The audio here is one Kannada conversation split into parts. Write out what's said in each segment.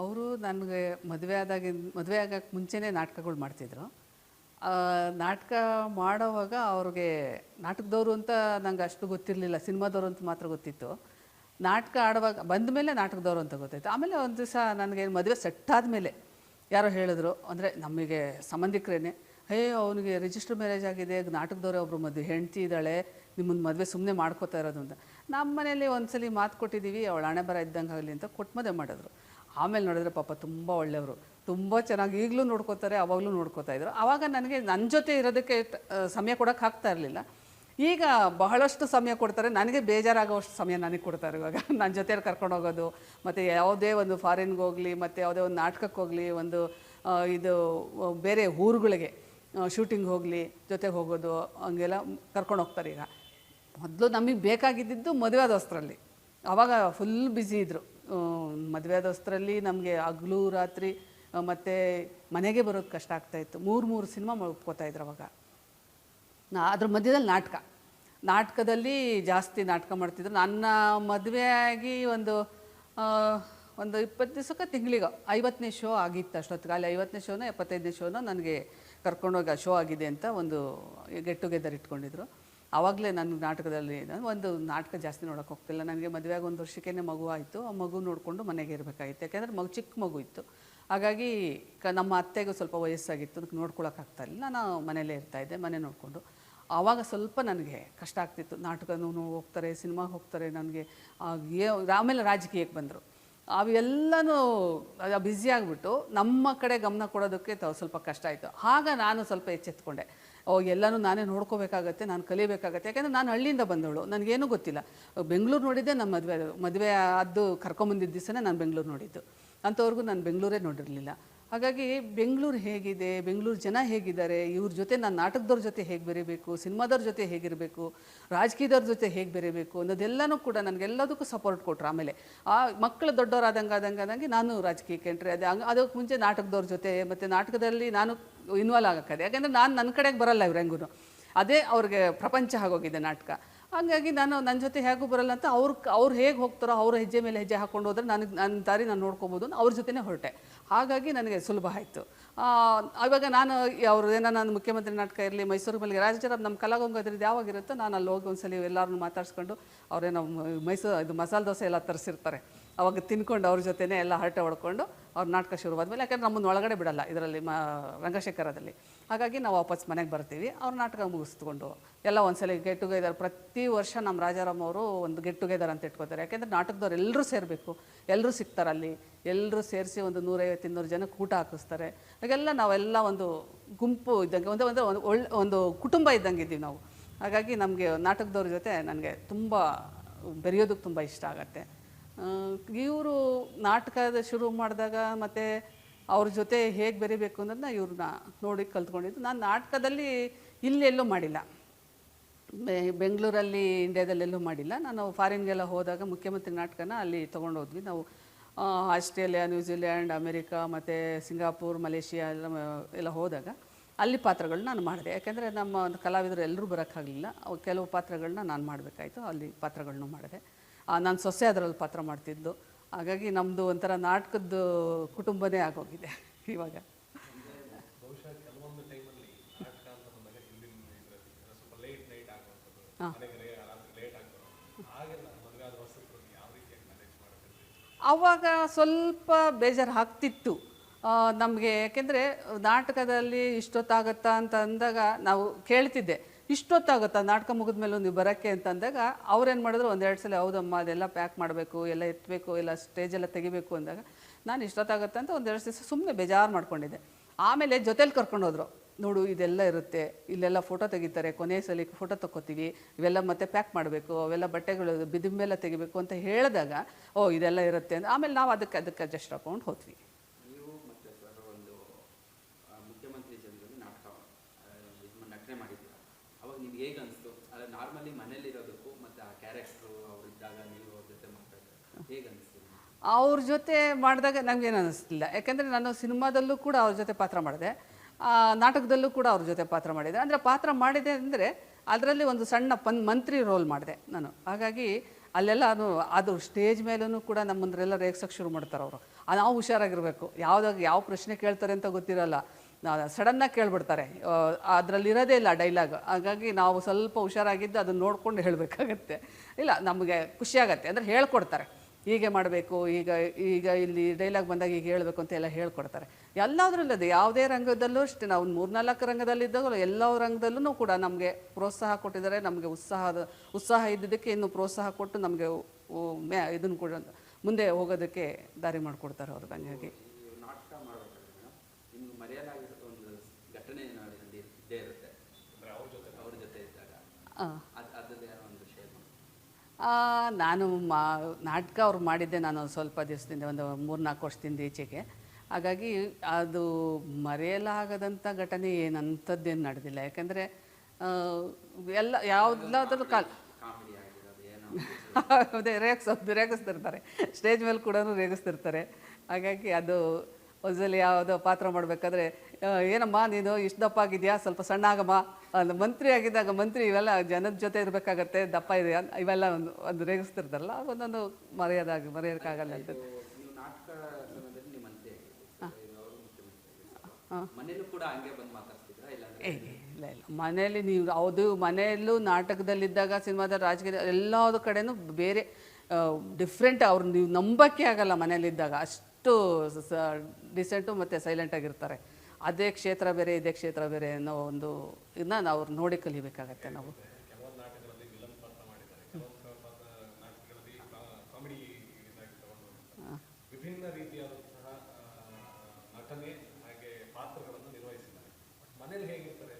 ಅವರು ನನಗೆ ಮದುವೆ ಆದಾಗಿಂದ ಮದುವೆ ಆಗೋಕ್ಕೆ ಮುಂಚೆನೇ ನಾಟಕಗಳು ಮಾಡ್ತಿದ್ರು. ನಾಟಕ ಮಾಡೋವಾಗ ಅವ್ರಿಗೆ ನಾಟಕದವರು ಅಂತ ನಂಗೆ ಅಷ್ಟು ಗೊತ್ತಿರಲಿಲ್ಲ, ಸಿನಿಮಾದವರು ಅಂತ ಮಾತ್ರ ಗೊತ್ತಿತ್ತು. ನಾಟಕ ಆಡುವಾಗ, ಬಂದ ಮೇಲೆ ನಾಟಕದವರು ಅಂತ ಗೊತ್ತಾಯಿತು. ಆಮೇಲೆ ಒಂದು ದಿವಸ ನನಗೆ ಮದುವೆ ಸೆಟ್ ಆದಮೇಲೆ ಯಾರೋ ಹೇಳಿದ್ರು, ಅಂದರೆ ನಮಗೆ ಸಂಬಂಧಿಕರೇನೆ, ಹೇ, ಅವನಿಗೆ ರಿಜಿಸ್ಟರ್ ಮ್ಯಾರೇಜ್ ಆಗಿದೆ, ನಾಟಕದವರೇ ಒಬ್ಬರು ಮದುವೆ, ಹೆಂಡ್ತಿ ಇದ್ದಾಳೆ ನಿಮ್ಮನ್ನು ಮದುವೆ ಸುಮ್ಮನೆ ಮಾಡ್ಕೋತಾ ಇರೋದು ಅಂತ. ನಮ್ಮ ಮನೇಲಿ ಒಂದು ಸಲ ಮಾತು ಕೊಟ್ಟಿದ್ದೀವಿ, ಅವಳು ಹಣೆ ಬರ ಇದ್ದಂಗೆ ಆಗಲಿ ಅಂತ ಕೊಟ್ಟು ಮದುವೆ ಮಾಡಿದ್ರು. ಆಮೇಲೆ ನೋಡಿದ್ರೆ ಪಾಪ ತುಂಬ ಒಳ್ಳೆಯವರು. ತುಂಬ ಚೆನ್ನಾಗಿ ಈಗಲೂ ನೋಡ್ಕೋತಾರೆ, ಅವಾಗಲೂ ನೋಡ್ಕೋತಾ ಇದ್ರು. ಆವಾಗ ನನಗೆ ನನ್ನ ಜೊತೆ ಇರೋದಕ್ಕೆ ಸಮಯ ಕೊಡೋಕೆ ಆಗ್ತಾ ಇರಲಿಲ್ಲ. ಈಗ ಬಹಳಷ್ಟು ಸಮಯ ಕೊಡ್ತಾರೆ. ನನಗೆ ಬೇಜಾರಾಗೋಷ್ಟು ಸಮಯ ನನಗೆ ಕೊಡ್ತಾರೆ ಇವಾಗ. ನನ್ನ ಜೊತೆಯಲ್ಲಿ ಕರ್ಕೊಂಡು ಹೋಗೋದು, ಮತ್ತು ಯಾವುದೇ ಒಂದು ಫಾರಿನ್ಗೆ ಹೋಗಲಿ, ಮತ್ತು ಯಾವುದೇ ಒಂದು ನಾಟಕಕ್ಕೆ ಹೋಗಲಿ, ಒಂದು ಇದು ಬೇರೆ ಊರುಗಳಿಗೆ ಶೂಟಿಂಗ್ ಹೋಗಲಿ, ಜೊತೆಗೆ ಹೋಗೋದು, ಹಂಗೆಲ್ಲ ಕರ್ಕೊಂಡು ಹೋಗ್ತಾರೆ ಈಗ. ಮೊದಲು ನಮಗೆ ಬೇಕಾಗಿದ್ದಿದ್ದು ಮದುವೆ ಆದ ಅವಾಗ ಫುಲ್ ಬ್ಯುಸಿ ಇದ್ದರು ಮದುವೆ ಆದಷ್ಟರಲ್ಲಿ ನಮಗೆ ಹಗ್ಲು ರಾತ್ರಿ ಮತ್ತು ಮನೆಗೆ ಬರೋದು ಕಷ್ಟ ಆಗ್ತಾಯಿತ್ತು ಮೂರು ಮೂರು ಸಿನಿಮಾ ಇದ್ರು ಅವಾಗ. ನಾ, ಅದ್ರ ಮಧ್ಯದಲ್ಲಿ ನಾಟಕ. ನಾಟಕದಲ್ಲಿ ಜಾಸ್ತಿ ನಾಟಕ ಮಾಡ್ತಿದ್ರು. ನನ್ನ ಮದುವೆ ಆಗಿ ಒಂದು ಒಂದು ಇಪ್ಪತ್ತು ದಿವಸಕ್ಕೆ ತಿಂಗಳಿಗೋ, ಐವತ್ತನೇ ಶೋ ಆಗಿತ್ತು ಅಷ್ಟೊತ್ತಿಗೆ. ಅಲ್ಲಿ ಐವತ್ತನೇ ಶೋನೋ, ಎಪ್ಪತ್ತೈದನೇ ಶೋನೋ ನನಗೆ ಕರ್ಕೊಂಡೋಗಿ ಆ ಶೋ ಆಗಿದೆ ಅಂತ ಒಂದು ಗೆಟ್ ಟುಗೆದರ್ ಇಟ್ಕೊಂಡಿದ್ರು. ಆವಾಗಲೇ ನನ್ನ ನಾಟಕದಲ್ಲಿ ನಾನು ಒಂದು ನಾಟಕ ಜಾಸ್ತಿ ನೋಡೋಕೆ ಹೋಗ್ತಿಲ್ಲ. ನನಗೆ ಮದುವೆಯಾಗಿ ಒಂದು ವರ್ಷಕ್ಕೇ ಮಗು ಆಯಿತು. ಆ ಮಗು ನೋಡಿಕೊಂಡು ಮನೆಗೆ ಇರಬೇಕಾಗಿತ್ತು. ಯಾಕೆಂದರೆ ಮಗು ಚಿಕ್ಕ ಮಗು ಇತ್ತು. ಹಾಗಾಗಿ ಕ ನಮ್ಮ ಅತ್ತೆಗೂ ಸ್ವಲ್ಪ ವಯಸ್ಸಾಗಿತ್ತು. ಅದಕ್ಕೆ ನೋಡ್ಕೊಳಕ್ಕಾಗ್ತಾ ಇಲ್ಲ ನಾನು ಮನೇಲೇ ಇರ್ತಾಯಿದ್ದೆ ಮನೆ ನೋಡಿಕೊಂಡು. ಆವಾಗ ಸ್ವಲ್ಪ ನನಗೆ ಕಷ್ಟ ಆಗ್ತಿತ್ತು. ನಾಟಕನೂ ಹೋಗ್ತಾರೆ, ಸಿನಿಮಾಗೆ ಹೋಗ್ತಾರೆ. ನನಗೆ ಆಮೇಲೆ ರಾಜಕೀಯಕ್ಕೆ ಬಂದರು. ಅವೆಲ್ಲನೂ ಬ್ಯುಸಿ ಆಗಿಬಿಟ್ಟು ನಮ್ಮ ಕಡೆ ಗಮನ ಕೊಡೋದಕ್ಕೆ ಸ್ವಲ್ಪ ಕಷ್ಟ ಆಯಿತು. ಆಗ ನಾನು ಸ್ವಲ್ಪ ಎಚ್ಚೆತ್ಕೊಂಡೆ. ಓ, ಎಲ್ಲನೂ ನಾನೇ ನೋಡ್ಕೋಬೇಕಾಗತ್ತೆ, ನಾನು ಕಲಿಬೇಕಾಗತ್ತೆ. ಯಾಕೆಂದರೆ ನಾನು ಹಳ್ಳಿಯಿಂದ ಬಂದವಳು, ನನಗೇನು ಗೊತ್ತಿಲ್ಲ. ಬೆಂಗಳೂರು ನೋಡಿದ್ದೆ ನನ್ನ ಮದುವೆ ಮದುವೆ ಅದು ಕರ್ಕೊಂಬಂದಿದ್ದ ದಿವಸನೇ ನಾನು ಬೆಂಗಳೂರು ನೋಡಿದ್ದು. ಅಂಥವ್ರಿಗೂ ನಾನು ಬೆಂಗಳೂರೇ ನೋಡಿರಲಿಲ್ಲ. ಹಾಗಾಗಿ ಬೆಂಗಳೂರು ಹೇಗಿದೆ, ಬೆಂಗಳೂರು ಜನ ಹೇಗಿದ್ದಾರೆ, ಇವ್ರ ಜೊತೆ ನಾನು ನಾಟಕದವ್ರ ಜೊತೆ ಹೇಗೆ ಬೆರಿಬೇಕು, ಸಿನಿಮಾದವ್ರ ಜೊತೆ ಹೇಗಿರಬೇಕು, ರಾಜಕೀಯದವ್ರ ಜೊತೆ ಹೇಗೆ ಬೆರಿಬೇಕು ಅನ್ನೋದೆಲ್ಲನೂ ಕೂಡ ನನಗೆಲ್ಲದಕ್ಕೂ ಸಪೋರ್ಟ್ ಕೊಟ್ಟರು ಆಮೇಲೆ. ಆ ಮಕ್ಕಳು ದೊಡ್ಡವರಾದಂಗೆ ಆದಂಗೆ ಆದಂಗೆ ನಾನು ರಾಜಕೀಯಕ್ಕೆ ಎಂಟ್ರಿ ಅದೇ ಹಂಗೆ ಅದಕ್ಕೆ ಮುಂಚೆ ನಾಟಕದವ್ರ ಜೊತೆ ಮತ್ತು ನಾಟಕದಲ್ಲಿ ನಾನು ಇನ್ವಾಲ್ವ್ ಆಗೋಕ್ಕದೆ. ಯಾಕೆಂದರೆ ನಾನು ನನ್ನ ಕಡೆಗೆ ಬರಲ್ಲ ಇವ್ರು ಹೆಂಗೂ ಅದೇ ಅವ್ರಿಗೆ ಪ್ರಪಂಚ ಆಗೋಗಿದೆ ನಾಟಕ. ಹಾಗಾಗಿ ನಾನು ನನ್ನ ಜೊತೆ ಹೇಗೂ ಬರಲ್ಲ ಅಂತ ಅವ್ರು ಅವ್ರು ಹೇಗೆ ಹೋಗ್ತಾರೋ ಅವ್ರ ಹೆಜ್ಜೆ ಮೇಲೆ ಹೆಜ್ಜೆ ಹಾಕೊಂಡು ಹೋದ್ರೆ ನನಗೆ ನನ್ನ ದಾರಿ ನಾನು ನೋಡ್ಕೊಬೋದು ಅಂತ ಅವ್ರ ಜೊತೆನೇ ಹೊರಟೆ. ಹಾಗಾಗಿ ನನಗೆ ಸುಲಭ ಆಯಿತು. ಇವಾಗ ನಾನು ಅವ್ರು ಏನೋ ನಾನು ಮುಖ್ಯಮಂತ್ರಿ ನಾಟಕ ಇರಲಿ, ಮೈಸೂರು ಮೇಲೆ ರಾಜಚಾರ ನಮ್ಮ ಕಲಾಗಂಗದ್ರದ್ದು ಯಾವಾಗಿರುತ್ತೋ ನಾನು ಅಲ್ಲಿ ಹೋಗಿ ಒಂದ್ಸಲಿ ಎಲ್ಲರನ್ನೂ ಮಾತಾಡ್ಸ್ಕೊಂಡು ಅವರೇನೋ ಮೈಸೂರು ಇದು ಮಸಾಲೆ ದೋಸೆ ಎಲ್ಲ ತರಿಸಿರ್ತಾರೆ. ಅವಾಗ ತಿನ್ಕೊಂಡು ಅವ್ರ ಜೊತೆನೇ ಎಲ್ಲ ಹರಟೆ ಹೊಡ್ಕೊಂಡು ಅವ್ರ ನಾಟಕ ಶುರುವಾದ್ಮೇಲೆ ಯಾಕಂದ್ರೆ ನಮ್ಮನ್ನು ಒಳಗಡೆ ಬಿಡಲ್ಲ ಇದರಲ್ಲಿ ಮ, ರಂಗಶೇಖರದಲ್ಲಿ. ಹಾಗಾಗಿ ನಾವು ವಾಪಸ್ ಮನೆಗೆ ಬರ್ತೀವಿ, ಅವ್ರ ನಾಟಕ ಮುಗಿಸ್ಕೊಂಡು. ಎಲ್ಲ ಒಂದ್ಸಲ ಗೆಟ್ ಟುಗೆದರ್ ಪ್ರತಿ ವರ್ಷ ನಮ್ಮ ರಾಜಾರಾಮ್ ಅವರು ಒಂದು ಗೆಟ್ ಟುಗೆದರ್ ಅಂತ ಇಟ್ಕೋತಾರೆ. ಯಾಕೆಂದರೆ ನಾಟಕದವ್ರು ಎಲ್ಲರೂ ಸೇರಬೇಕು, ಎಲ್ಲರೂ ಸಿಗ್ತಾರೆ ಅಲ್ಲಿ, ಎಲ್ಲರೂ ಸೇರಿಸಿ ಒಂದು ನೂರೈವತ್ತು ಇನ್ನೂರು ಜನಕ್ಕೆ ಊಟ ಹಾಕಿಸ್ತಾರೆ. ಹಾಗೆಲ್ಲ ನಾವೆಲ್ಲ ಒಂದು ಗುಂಪು ಇದ್ದಂಗೆ, ಒಂದು ಒಂದು ಒಂದು ಒಳ್ಳೆ, ಒಂದು ಕುಟುಂಬ ಇದ್ದಂಗೆ ಇದ್ದೀವಿ ನಾವು. ಹಾಗಾಗಿ ನಮಗೆ ನಾಟಕದವ್ರ ಜೊತೆ ನನಗೆ ತುಂಬ, ಬೆರೆಯೋದಕ್ಕೆ ತುಂಬ ಇಷ್ಟ ಆಗತ್ತೆ. ಇವರು ನಾಟಕದ ಶುರು ಮಾಡಿದಾಗ ಮತ್ತು ಅವ್ರ ಜೊತೆ ಹೇಗೆ ಬೆರಿಬೇಕು ಅನ್ನೋದನ್ನ ಇವ್ರನ್ನ ನೋಡಿ ಕಲ್ತ್ಕೊಂಡಿದ್ದು. ನಾನು ನಾಟಕದಲ್ಲಿ ಇಲ್ಲೆಲ್ಲೂ ಮಾಡಿಲ್ಲ. ಬೆಂಗಳೂರಲ್ಲಿ ಇಂಡ್ಯಾದಲ್ಲೆಲ್ಲೂ ಮಾಡಿಲ್ಲ. ನಾನು ಫಾರಿನ್ಗೆಲ್ಲ ಹೋದಾಗ ಮುಖ್ಯಮಂತ್ರಿ ನಾಟಕನ ಅಲ್ಲಿ ತೊಗೊಂಡು ಹೋದ್ವಿ ನಾವು ಆಸ್ಟ್ರೇಲಿಯಾ, ನ್ಯೂಜಿಲ್ಯಾಂಡ್, ಅಮೇರಿಕಾ, ಮತ್ತು ಸಿಂಗಾಪುರ್, ಮಲೇಷಿಯಾ ಎಲ್ಲ ಎಲ್ಲ ಹೋದಾಗ ಅಲ್ಲಿ ಪಾತ್ರಗಳನ್ನ ನಾನು ಮಾಡಿದೆ. ಯಾಕೆಂದರೆ ನಮ್ಮ ಕಲಾವಿದರು ಎಲ್ಲರೂ ಬರೋಕ್ಕಾಗಲಿಲ್ಲ. ಕೆಲವು ಪಾತ್ರಗಳನ್ನ ನಾನು ಮಾಡಬೇಕಾಯಿತು. ಅಲ್ಲಿ ಪಾತ್ರಗಳನ್ನೂ ಮಾಡಿದೆ. ನಾನು ಸೊಸೆ ಅದರಲ್ಲಿ ಪಾತ್ರ ಮಾಡ್ತಿದ್ದು. ಹಾಗಾಗಿ ನಮ್ಮದು ಒಂಥರ ನಾಟಕದ ಕುಟುಂಬನೇ ಆಗೋಗಿದೆ ಇವಾಗ. ಮಾಡ್ತಿದ್ರಿ ಆವಾಗ ಸ್ವಲ್ಪ ಬೇಜಾರು ಆಗ್ತಿತ್ತು. ನಮಗೆ ಯಾಕೆಂದರೆ ನಾಟಕದಲ್ಲಿ ಇಷ್ಟೊತ್ತಾಗತ್ತಾ ಅಂತ ಅಂದಾಗ ನಾವು ಕೇಳ್ತಿದ್ದೆ. ಇಷ್ಟೊತ್ತಾಗುತ್ತಾ? ನಾಟಕ ಮುಗಿದ ಮೇಲೆ ನೀವು ಬರೋಕ್ಕೆ ಅಂತ ಅಂದಾಗ ಅವ್ರೇನು ಮಾಡಿದ್ರು? ಒಂದೆರಡು ಸಲ ಹೌದಮ್ಮ, ಅದೆಲ್ಲ ಪ್ಯಾಕ್ ಮಾಡಬೇಕು, ಎಲ್ಲ ಎತ್ತಬೇಕು ಎಲ್ಲ ಸ್ಟೇಜೆಲ್ಲ ತೆಗಿಬೇಕು ಅಂದಾಗ ನಾನು ಇಷ್ಟೊತ್ತಾಗುತ್ತೆ ಅಂತ ಒಂದೆರಡು ದಿವಸ ಸುಮ್ಮನೆ ಬೇಜಾರು ಮಾಡ್ಕೊಂಡಿದ್ದೆ. ಆಮೇಲೆ ಜೊತೇಲಿ ಕರ್ಕೊಂಡು ಹೋದ್ರು. ನೋಡು, ಇದೆಲ್ಲ ಇರುತ್ತೆ. ಇಲ್ಲೆಲ್ಲ ಫೋಟೋ ತೆಗಿತಾರೆ. ಕೊನೆಯ ಸಲ ಫೋಟೋ ತಗೋತೀವಿ ಇವೆಲ್ಲ ಮತ್ತೆ ಪ್ಯಾಕ್ ಮಾಡಬೇಕು. ಅವೆಲ್ಲ ಬಟ್ಟೆಗಳು ಬಿದಿಮೆಲ್ಲ ತೆಗಿಬೇಕು ಅಂತ ಹೇಳಿದಾಗ, ಓ, ಇದೆಲ್ಲ ಇರುತ್ತೆ ಅಂತ. ಆಮೇಲೆ ನಾವು ಅದಕ್ಕೆ ಅದಕ್ಕೆ ಅಡ್ಜಸ್ಟ್ ಹಾಕೊಂಡು ಹೋದ್ವಿ ನೀವು ಮತ್ತು ಸರ್ ಒಂದು ಆ, ಮುಖ್ಯಮಂತ್ರಿ ಜನರಲ್ಲಿ ನಾಟಕ ಇದು ನಟನೆ ಮಾಡಿದ್ದೀರ ಅವಾಗ ನಿಮ್ಗೆ ಹೇಗೆ ಅನಿಸ್ತು? ಅಲ್ಲ ನಾರ್ಮಲಿ ಮನೇಲಿರೋದಕ್ಕೂ ಮತ್ತು ಆ ಕ್ಯಾರೆಕ್ಟ್ರು ಅವರಿದ್ದಾಗ ನೀವು ಅವ್ರ ಜೊತೆ ಮಾತಾಡಿದ್ರೆ ಹೇಗೆ ಅನಿಸ್ತು? ಅವ್ರ ಜೊತೆ ಮಾಡಿದಾಗ ನನಗೇನು ಅನ್ನಿಸ್ಲಿಲ್ಲ ಯಾಕೆಂದರೆ ನಾನು ಸಿನಿಮಾದಲ್ಲೂ ಕೂಡ ಅವ್ರ ಜೊತೆ ಪಾತ್ರ ಮಾಡಿದೆ. ನಾಟಕದಲ್ಲೂ ಕೂಡ ಅವ್ರ ಜೊತೆ ಪಾತ್ರ ಮಾಡಿದೆ. ಅಂದರೆ ಪಾತ್ರ ಮಾಡಿದೆ ಅಂದರೆ ಅದರಲ್ಲಿ ಒಂದು ಸಣ್ಣ ಪನ್, ಮಂತ್ರಿ ರೋಲ್ ಮಾಡಿದೆ ನಾನು. ಹಾಗಾಗಿ ಅಲ್ಲೆಲ್ಲ ಅದು ಸ್ಟೇಜ್ ಮೇಲೂ ಕೂಡ ನಮ್ಮಂದ್ರೆಲ್ಲ ರೇಗ್ಸೋಕ್ಕೆ ಶುರು ಮಾಡ್ತಾರೆ ಅವರು. ನಾವು ಹುಷಾರಾಗಿರಬೇಕು. ಯಾವುದಾಗ, ಯಾವ ಪ್ರಶ್ನೆ ಕೇಳ್ತಾರೆ ಅಂತ ಗೊತ್ತಿರಲ್ಲ. ಸಡನ್ನಾಗಿ ಕೇಳ್ಬಿಡ್ತಾರೆ. ಅದರಲ್ಲಿ ಇರೋದೇ ಇಲ್ಲ ಡೈಲಾಗ್. ಹಾಗಾಗಿ ನಾವು ಸ್ವಲ್ಪ ಹುಷಾರಾಗಿದ್ದು ಅದನ್ನು ನೋಡ್ಕೊಂಡು ಹೇಳಬೇಕಾಗತ್ತೆ. ಇಲ್ಲ, ನಮಗೆ ಖುಷಿಯಾಗತ್ತೆ. ಅಂದರೆ ಹೇಳ್ಕೊಡ್ತಾರೆ. ಹೀಗೆ ಮಾಡಬೇಕು, ಈಗ ಈಗ ಇಲ್ಲಿ ಡೈಲಾಗ್ ಬಂದಾಗ ಈಗ ಹೇಳಬೇಕು ಅಂತ ಎಲ್ಲ ಹೇಳ್ಕೊಡ್ತಾರೆ. ಎಲ್ಲದರಲ್ಲೂ ಅದೇ ಯಾವುದೇ ರಂಗದಲ್ಲೂ ಅಷ್ಟೇ, ನಾವು ಮೂರ್ನಾಲ್ಕು ರಂಗದಲ್ಲಿದ್ದಾಗ ಎಲ್ಲ ರಂಗದಲ್ಲೂ ಕೂಡ ನಮಗೆ ಪ್ರೋತ್ಸಾಹ ಕೊಟ್ಟಿದ್ದಾರೆ. ನಮಗೆ ಉತ್ಸಾಹದ, ಉತ್ಸಾಹ ಇದ್ದಿದ್ದಕ್ಕೆ ಇನ್ನೂ ಪ್ರೋತ್ಸಾಹ ಕೊಟ್ಟು ನಮಗೆ ಇದನ್ನು ಕೂಡ ಮುಂದೆ ಹೋಗೋದಕ್ಕೆ ದಾರಿ ಮಾಡಿಕೊಡ್ತಾರೆ ಅವ್ರದ್ದು ಹಂಗಾಗಿ ಈ ನಾಟಕ ಮಾಡಬೇಕಾದ್ರೆ ಮೇಡಮ್ ಒಂದು ಘಟನೆ ನಾಡಿನಲ್ಲಿ ಇದ್ದೇ ಇರುತ್ತೆ. ಅವ್ರ ಜೊತೆ ಅವ್ರ ಜೊತೆ ಇದ್ದಾಗ. ಆ. ಅದು ಏನೋ ಒಂದು ಶೇರ್ ಮಾಡಿ. ಆ, ನಾನು ಮಾ ನಾಟಕ ಅವ್ರು ಮಾಡಿದ್ದೆ ನಾನು ಸ್ವಲ್ಪ ದಿವಸದಿಂದ ಒಂದು ಮೂರು ನಾಲ್ಕು ವರ್ಷದಿಂದ ಈಚೆಗೆ. ಹಾಗಾಗಿ ಅದು ಮರೆಯಲಾಗದಂಥ ಘಟನೆ ಏನಂಥದ್ದೇನು ನಡೆದಿಲ್ಲ. ಯಾಕೆಂದರೆ ಎಲ್ಲ ಯಾವುದಾದರೂ ಕಾಲ್ ಕಾಮಿಡಿ ಆಗಿರೋದು ಏನೋ ಅದೇ ರೇಗಿಸೋದು ರೇಗಿಸ್ತಿರ್ತಾರೆ. ಸ್ಟೇಜ್ ಮೇಲೆ ಕೂಡ ರೇಗಿಸ್ತಿರ್ತಾರೆ. ಹಾಗಾಗಿ ಅದು ಒಂದ್ಸಲಿ ಯಾವುದೋ ಪಾತ್ರ ಮಾಡಬೇಕಾದ್ರೆ ಏನಮ್ಮ ನೀನು ಇಷ್ಟು ದಪ್ಪ ಆಗಿದೆಯಾ? ಸ್ವಲ್ಪ ಸಣ್ಣ ಆಗಮ್ಮ. ಅಂದ್ರೆ ಮಂತ್ರಿ ಆಗಿದ್ದಾಗ ಮಂತ್ರಿ ಇವೆಲ್ಲ ಜನದ ಜೊತೆ ಇರಬೇಕಾಗತ್ತೆ ದಪ್ಪ ಇದೆಯಾ? ಇವೆಲ್ಲ ಒಂದು ಒಂದು ರೇಗಿಸ್ತಿರ್ತಾರಲ್ಲ ಒಂದೊಂದು ಮರೆಯೋದಾಗಿ ಮರೆಯೋಕ್ಕಾಗಲ್ಲ ಅಂತ. ಇದು ಇಲ್ಲ ಇಲ್ಲ ಮನೆಯಲ್ಲಿ ನೀವು ಅದು ಮನೆಯಲ್ಲೂ ನಾಟಕದಲ್ಲಿದ್ದಾಗ ಸಿನಿಮಾದ ರಾಜಕೀಯ ಎಲ್ಲದ ಕಡೆನೂ ಬೇರೆ ಡಿಫ್ರೆಂಟ್ ಅವ್ರು ನೀವು ನಂಬಕ್ಕೆ ಆಗಲ್ಲ ಮನೇಲಿದ್ದಾಗ. ಅಷ್ಟು ಡಿಸೆಂಟು ಮತ್ತು ಸೈಲೆಂಟಾಗಿರ್ತಾರೆ ಅದೇ ಕ್ಷೇತ್ರ ಬೇರೆ ಇದೇ ಕ್ಷೇತ್ರ ಬೇರೆ ಅನ್ನೋ ಒಂದು ಇದನ್ನ ನಾವು ಅವ್ರು ನೋಡಿ ಕಲಿಬೇಕಾಗತ್ತೆ ನಾವು. ವಿಭಿನ್ನ ರೀತಿಯಾದಂತಹ ನಟನೆ ಹಾಗೆ ಪಾತ್ರಗಳನ್ನು ನಿರ್ವಹಿಸಿದ್ದಾರೆ. ಮನೇಲಿ ಹೇಗಿರ್ತಾರೆ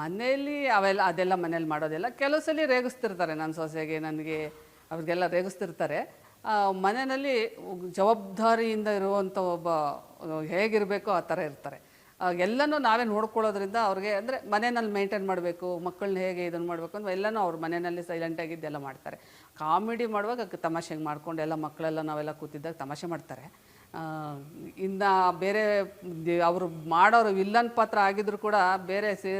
ಮನೆಯಲ್ಲಿ ಅವೆಲ್ಲ ಅದೆಲ್ಲ ಮನೇಲಿ ಮಾಡೋದಿಲ್ಲ. ಕೆಲವು ಸಲ ರೇಗಿಸ್ತಿರ್ತಾರೆ. ನನ್ನ ಸೊಸೆಗೆ ನನಗೆ ಅವ್ರಿಗೆಲ್ಲ ರೇಗಿಸ್ತಿರ್ತಾರೆ. ಮನೆಯಲ್ಲಿ ಜವಾಬ್ದಾರಿಯಿಂದ ಇರುವಂಥ ಒಬ್ಬ ಹೇಗಿರಬೇಕೋ ಆ ಥರ ಇರ್ತಾರೆ. ಎಲ್ಲನೂ ನಾವೇ ನೋಡ್ಕೊಳ್ಳೋದ್ರಿಂದ ಅವ್ರಿಗೆ ಅಂದರೆ ಮನೆಯಲ್ಲಿ ಮೇಂಟೈನ್ ಮಾಡಬೇಕು ಮಕ್ಕಳನ್ನ ಹೇಗೆ ಇದನ್ನು ಮಾಡಬೇಕು ಅಂದ್ರೆ ಎಲ್ಲನೂ ಅವ್ರ ಮನೆಯಲ್ಲಿ ಸೈಲೆಂಟಾಗಿದ್ದೆಲ್ಲ ಮಾಡ್ತಾರೆ. ಕಾಮಿಡಿ ಮಾಡುವಾಗ ತಮಾಷೆಗೆ ಮಾಡಿಕೊಂಡು ಎಲ್ಲ ಮಕ್ಕಳೆಲ್ಲ ನಾವೆಲ್ಲ ಕೂತಿದ್ದಾಗ ತಮಾಷೆ ಮಾಡ್ತಾರೆ. ಇನ್ನು ಬೇರೆ ಅವರು ಮಾಡೋರು ವಿಲ್ಲನ್ ಪಾತ್ರ ಆಗಿದ್ರು ಕೂಡ ಬೇರೆ ಸಿ,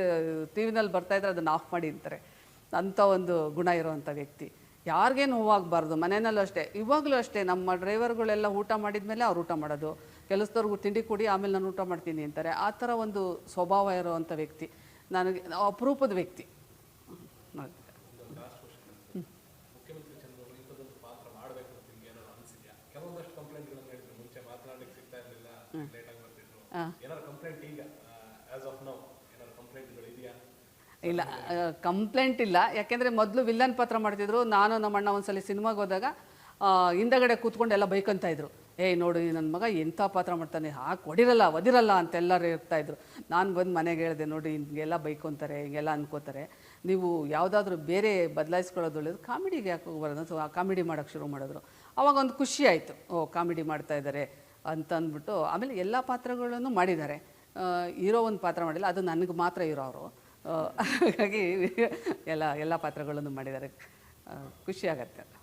ಟಿ ವಿನಲ್ಲಿ ಬರ್ತಾಯಿದ್ರೆ ಅದನ್ನು ಆಫ್ ಮಾಡಿ ಅಂತಾರೆ. ಅಂಥ ಒಂದು ಗುಣ ಇರುವಂಥ ವ್ಯಕ್ತಿ. ಯಾರಿಗೇನು ನೋವಾಗಬಾರ್ದು ಮನೆಯಲ್ಲೂ ಅಷ್ಟೇ. ಇವಾಗಲೂ ಅಷ್ಟೇ ನಮ್ಮ ಡ್ರೈವರ್ಗಳೆಲ್ಲ ಊಟ ಮಾಡಿದ ಮೇಲೆ ಅವ್ರು ಊಟ ಮಾಡೋದು. ಕೆಲಸದವ್ರಿಗೂ ತಿಂಡಿ ಕೊಡಿ ಆಮೇಲೆ ನಾನು ಊಟ ಮಾಡ್ತೀನಿ ಅಂತಾರೆ. ಆ ಥರ ಒಂದು ಸ್ವಭಾವ ಇರುವಂಥ ವ್ಯಕ್ತಿ. ನನಗೆ ಅಪರೂಪದ ವ್ಯಕ್ತಿ. ನೋಡಿ ಇಲ್ಲ ಕಂಪ್ಲೇಂಟ್ ಇಲ್ಲ. ಯಾಕೆಂದರೆ ಮೊದಲು ವಿಲ್ಲನ್ ಪಾತ್ರ ಮಾಡ್ತಿದ್ರು. ನಾನು ನಮ್ಮ ಅಣ್ಣ ಒಂದ್ಸಲ ಸಿನಿಮಾಗೆ ಹೋದಾಗ ಹಿಂದಗಡೆ ಕೂತ್ಕೊಂಡು ಎಲ್ಲ ಬೈಕಂತ ಇದ್ರು. ಏಯ್ ನೋಡು ನನ್ನ ಮಗ ಎಂಥ ಪಾತ್ರ ಮಾಡ್ತಾನೆ? ಹಾಕಿ, ಹೊಡಿರಲ್ಲ, ಒದಿರಲ್ಲ ಅಂತೆಲ್ಲರೂ ಇರ್ತಾಯಿದ್ರು ನಾನು ಬಂದು ಮನೆಗೆ ಹೇಳಿದೆ, ನೋಡಿ, ಹಿಂಗೆಲ್ಲ ಬೈಕೊಂತಾರೆ, ಹಿಂಗೆಲ್ಲ ಅನ್ಕೋತಾರೆ. ನೀವು ಯಾವುದಾದ್ರೂ ಬೇರೆ ಬದಲಾಯಿಸ್ಕೊಳ್ಳೋದು ಕಾಮಿಡಿಗೆ ಯಾಕೆ ಹೋಗ್ಬಾರ್ದು ಸೊ, ಆ ಕಾಮಿಡಿ ಮಾಡೋಕ್ಕೆ ಶುರು ಮಾಡಿದ್ರು. ಅವಾಗ ಒಂದು ಖುಷಿ ಆಯಿತು. ಓ, ಕಾಮಿಡಿ ಮಾಡ್ತಾ ಇದ್ದಾರೆ ಅಂತ ಅಂದ್ಬಿಟ್ಟು ಆಮೇಲೆ ಎಲ್ಲ ಪಾತ್ರಗಳನ್ನು ಮಾಡಿದ್ದಾರೆ. ಇರೋ ಒಂದು ಪಾತ್ರ ಮಾಡಿಲ್ಲ. ಅದು ನನಗೆ ಮಾತ್ರ ಇರೋ ಅವರು. ಹಾಗಾಗಿ ಎಲ್ಲ ಎಲ್ಲ ಪಾತ್ರಗಳನ್ನು ಮಾಡಿದ್ದಾರೆ. ಖುಷಿಯಾಗತ್ತೆ